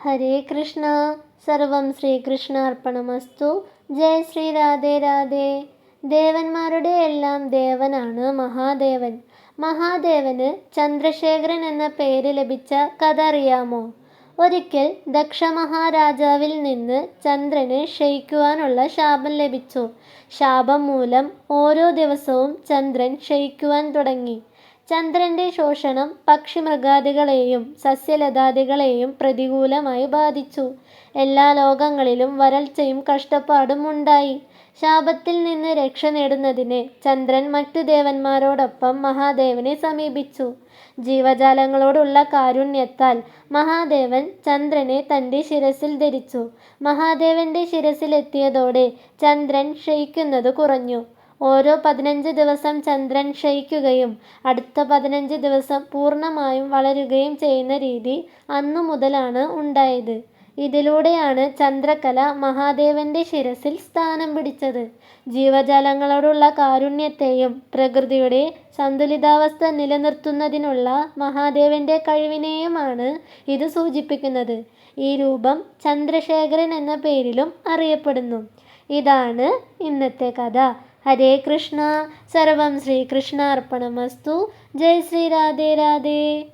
ഹരേ കൃഷ്ണ. സർവം ശ്രീകൃഷ്ണ അർപ്പണമസ്തു ജയ ശ്രീ രാധേ രാധേ. ദേവന്മാരുടെ എല്ലാം ദേവനാണ് മഹാദേവൻ. മഹാദേവന് ചന്ദ്രശേഖരൻ എന്ന പേര് ലഭിച്ച കഥ അറിയാമോ? ഒരിക്കൽ ദക്ഷ മഹാരാജാവിൽ നിന്ന് ചന്ദ്രന് ക്ഷയിക്കുവാനുള്ള ശാപം ലഭിച്ചു. ശാപം മൂലം ഓരോ ദിവസവും ചന്ദ്രൻ ക്ഷയിക്കുവാൻ തുടങ്ങി. ചന്ദ്രന്റെ ശോഷണം പക്ഷിമൃഗാദികളെയും സസ്യലതാദികളെയും പ്രതികൂലമായി ബാധിച്ചു. എല്ലാ ലോകങ്ങളിലും വരൾച്ചയും കഷ്ടപ്പാടും ഉണ്ടായി. ശാപത്തിൽ നിന്ന് രക്ഷ നേടുന്നതിന് ചന്ദ്രൻ മറ്റു ദേവന്മാരോടൊപ്പം മഹാദേവനെ സമീപിച്ചു. ജീവജാലങ്ങളോടുള്ള കാരുണ്യത്താൽ മഹാദേവൻ ചന്ദ്രനെ തന്റെ ശിരസിൽ ധരിച്ചു. മഹാദേവന്റെ ശിരസിലെത്തിയതോടെ ചന്ദ്രൻ ക്ഷയിക്കുന്നത് കുറഞ്ഞു. ഓരോ പതിനഞ്ച് ദിവസം ചന്ദ്രൻ ക്ഷയിക്കുകയും അടുത്ത പതിനഞ്ച് ദിവസം പൂർണമായും വളരുകയും ചെയ്യുന്ന രീതി അന്നു മുതലാണ് ഉണ്ടായത്. ഇതിലൂടെയാണ് ചന്ദ്രകല മഹാദേവന്റെ ശിരസിൽ സ്ഥാനം പിടിച്ചത്. ജീവജാലങ്ങളോടുള്ള കാരുണ്യത്തെയും പ്രകൃതിയുടെ സന്തുലിതാവസ്ഥ നിലനിർത്തുന്നതിനുള്ള മഹാദേവന്റെ കഴിവിനെയുമാണ് ഇത് സൂചിപ്പിക്കുന്നത്. ഈ രൂപം ചന്ദ്രശേഖരൻ എന്ന പേരിലും അറിയപ്പെടുന്നു. ഇതാണ് ഇന്നത്തെ കഥ. ഹരേ കൃഷ്ണ. സർവം ശ്രീകൃഷ്ണാർപ്പണമസ്തു. ജയ് ശ്രീ രാധേ രാധേ.